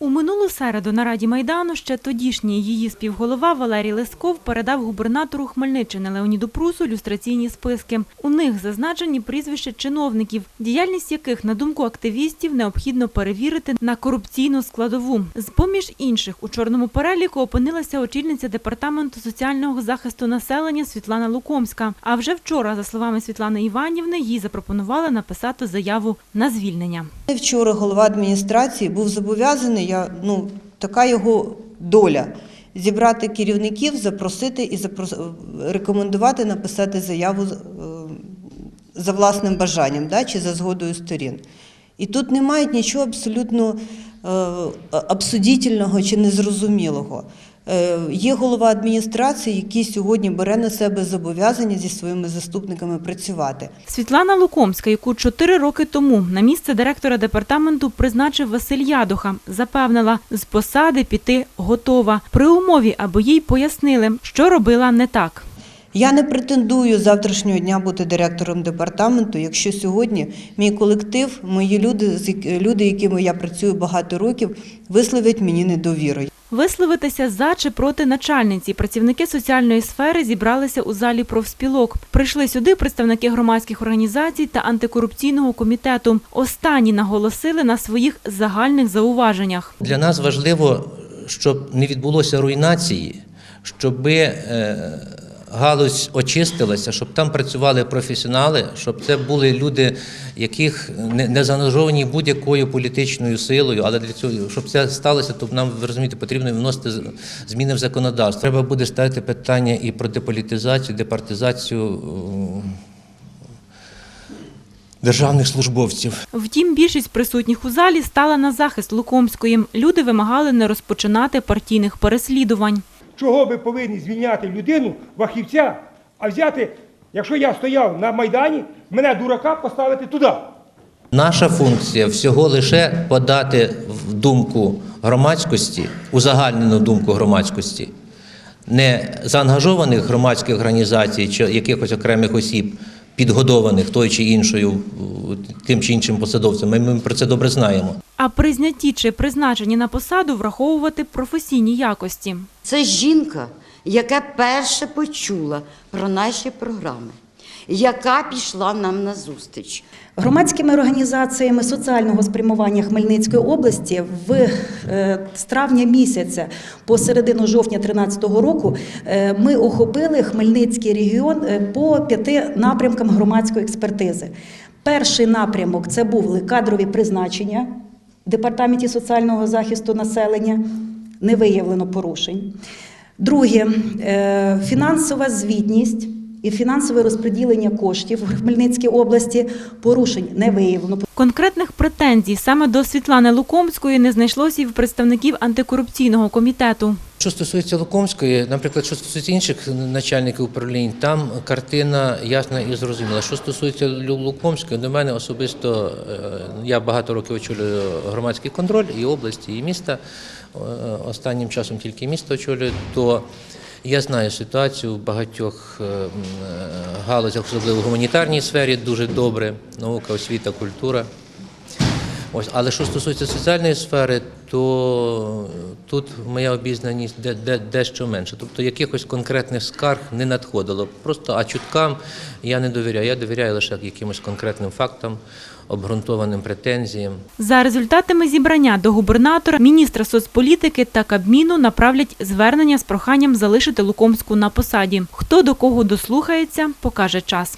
У минулу середу на Раді Майдану ще тодішній її співголова Валерій Лесков передав губернатору Хмельниччини Леоніду Прусу люстраційні списки. У них зазначені прізвища чиновників, діяльність яких, на думку активістів, необхідно перевірити на корупційну складову. З-поміж інших у чорному переліку опинилася очільниця департаменту соціального захисту населення Світлана Лукомська. А вже вчора, за словами Світлани Іванівни, їй запропонували написати заяву на звільнення. Вчора голова адміністрації був зобов'язаний, я, ну, така його доля, зібрати керівників, запросити і запрос- рекомендувати написати заяву е, за власним бажанням да, чи за згодою сторін. І тут немає нічого абсолютно е, абсудітельного чи незрозумілого. Е, Є голова адміністрації, який сьогодні бере на себе зобов'язання зі своїми заступниками працювати. Світлана Лукомська, яку чотири роки тому на місце директора департаменту призначив Василь Ядуха, запевнила, з посади піти готова при умові, аби їй пояснили, що робила не так. Я не претендую завтрашнього дня бути директором департаменту, якщо сьогодні мій колектив, мої люди, люди, якими я працюю багато років, висловлять мені недовіру. Висловитися за чи проти начальниці працівники соціальної сфери зібралися у залі профспілок. Прийшли сюди представники громадських організацій та антикорупційного комітету. Останні наголосили на своїх загальних зауваженнях. Для нас важливо, щоб не відбулося руйнації, щоб е, галузь очистилася, щоб там працювали професіонали, щоб це були люди, яких не, не заангажовані будь-якою політичною силою. Але для цього, щоб це сталося, то нам ви розумієте, потрібно вносити зміни в законодавство. Треба буде ставити питання і про деполітизацію, департизацію. е, Державних службовців Втім, більшість присутніх у залі стала на захист Лукомської. Люди вимагали не розпочинати партійних переслідувань. Чого ви повинні звільняти людину, вахівця, а взяти, якщо я стояв на Майдані, мене дурака поставити туди. Наша функція всього лише подати в думку громадськості, узагальнену думку громадськості, не заангажованих громадських організацій чи якихось окремих осіб, підгодованих тою чи іншою, тим чи іншим посадовцем. Ми, ми про це добре знаємо. А при знятті чи призначенні на посаду враховувати професійні якості. Це жінка, яка перше почула про наші програми, яка пішла нам на зустріч. Громадськими організаціями соціального спрямування Хмельницької області в е, з травня місяця по середину жовтня 2013 року е, ми охопили Хмельницький регіон е, по п'яти напрямкам громадської експертизи. Перший напрямок це були кадрові призначення в департаменті соціального захисту населення. Не виявлено порушень. Друге фінансова звітність і фінансове розподілення коштів в Хмельницькій області порушень не виявлено. Конкретних претензій саме до Світлани Лукомської не знайшлося і в представників антикорупційного комітету. Що стосується Лукомської, наприклад, що стосується інших начальників управлінь, там картина ясна і зрозуміла. Що стосується Лукомської, до мене особисто е, я багато років очолюю громадський контроль і області, і міста. Е, Останнім часом тільки місто очолюю, то я знаю ситуацію в багатьох е, е, галузях, особливо в гуманітарній сфері, дуже добре. Наука, освіта, культура. Ось, але що стосується соціальної сфери, то тут моя обізнаність де, де, дещо менше. Тобто якихось конкретних скарг не надходило. Просто а чуткам я не довіряю. Я довіряю лише якимось конкретним фактам, обґрунтованим претензіям. За результатами зібрання до губернатора, міністра соцполітики та Кабміну направлять звернення з проханням залишити Лукомську на посаді. Хто до кого дослухається, покаже час.